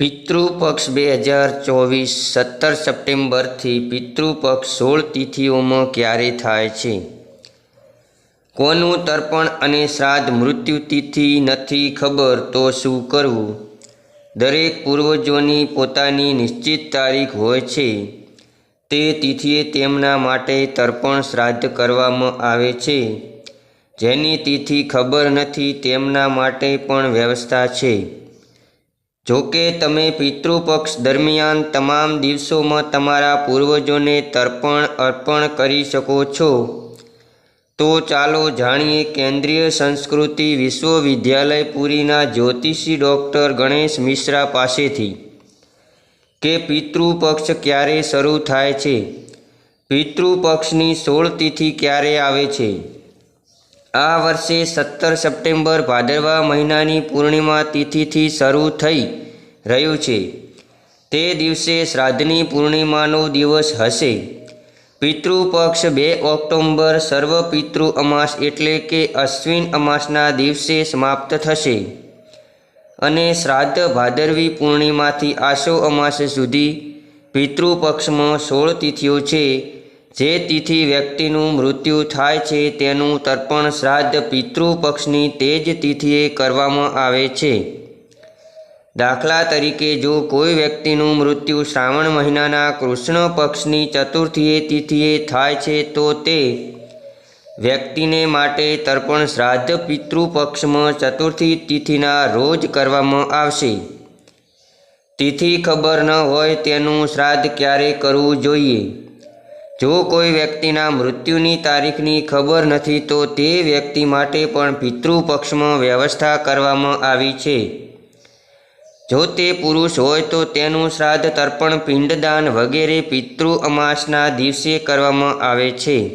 પિતૃપક્ષ બે હજાર ચોવીસ સત્તર સપ્ટેમ્બરથી પિતૃપક્ષ સોળ તિથિઓમાં ક્યારે થાય છે? કોનું તર્પણ અને શ્રાદ્ધ મૃત્યુ તિથિ નથી ખબર તો શું કરવું? દરેક પૂર્વજોની પોતાની નિશ્ચિત તારીખ હોય છે. તે તિથિએ તેમના માટે તર્પણ શ્રાદ્ધ કરવામાં આવે છે. જેની તિથિ ખબર નથી તેમના માટે પણ વ્યવસ્થા છે. જો કે તમે પિતૃપક્ષ દરમિયાન તમામ દિવસોમાં તમારા પૂર્વજોને તર્પણ, અર્પણ કરી શકો છો. તો ચાલો જાણીએ કેન્દ્રીય સંસ્કૃતિ વિશ્વવિદ્યાલય પુરીના જ્યોતિષી ડૉક્ટર ગણેશ મિશ્રા પાસેથી કે પિતૃપક્ષ ક્યારે શરૂ થાય છે? પિતૃપક્ષની સોળ તિથિ ક્યારે આવે છે? આ વર્ષે સત્તર સપ્ટેમ્બર ભાદરવા મહિનાની પૂર્ણિમા તિથિથી શરૂ થઈ રહ્યું છે. તે દિવસે શ્રાદ્ધની પૂર્ણિમાનો દિવસ હશે. પિતૃપક્ષ બે ઓક્ટોબર સર્વ પિતૃ અમાસ એટલે કે અશ્વિન અમાસના દિવસે સમાપ્ત થશે. અને શ્રાદ્ધ ભાદરવી પૂર્ણિમાથી આસો અમાસ સુધી પિતૃપક્ષમાં સોળ તિથિઓ છે. જે તિથિ વ્યક્તિનું મૃત્યુ થાય છે તેનું તર્પણ શ્રાદ્ધ પિતૃપક્ષની તે જ તિથિએ કરવામાં આવે છે. દાખલા તરીકે જો કોઈ વ્યક્તિનું મૃત્યુ શ્રાવણ મહિનાના કૃષ્ણ પક્ષની ચતુર્થીએ તિથિએ થાય છે તો તે વ્યક્તિને માટે તર્પણ શ્રાદ્ધ પિતૃપક્ષમાં ચતુર્થી તિથિના રોજ કરવામાં આવશે. તિથિ ખબર ન હોય તેનું શ્રાદ્ધ ક્યારે કરવું જોઈએ? જો કોઈ વ્યક્તિના મૃત્યુની તારીખની ખબર નથી, તો તે વ્યક્તિ માટે પણ પિતૃપક્ષમાં વ્યવસ્થા કરવામાં આવી છે. જો તે પુરુષ હોય, તો તેનું શ્રાદ્ધ, તર્પણ, પિંડદાન વગેરે પિતૃ અમાસના દિવસે કરવામાં આવે છે.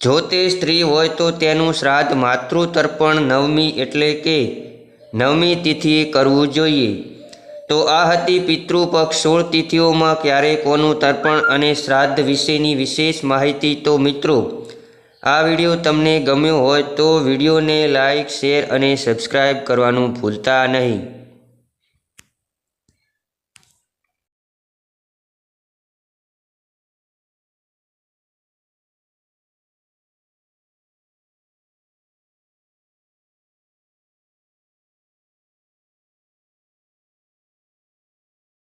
જો તે સ્ત્રી હોય, તો તેનું શ્રાદ્ધ માતૃ તર્પણ નવમી એટલે કે નવમી તિથિએ કરવું જોઈએ. તો આ હતી પિતૃપક્ષ. સોળ તિથિઓમાં ક્યારે કોનું તર્પણ અને શ્રાદ્ધ વિશેની વિશેષ માહિતી. તો મિત્રો, આ વીડિયો તમને ગમ્યો હોય તો વિડીયોને લાઇક શેર અને સબસ્ક્રાઈબ કરવાનું ભૂલતા નહીં.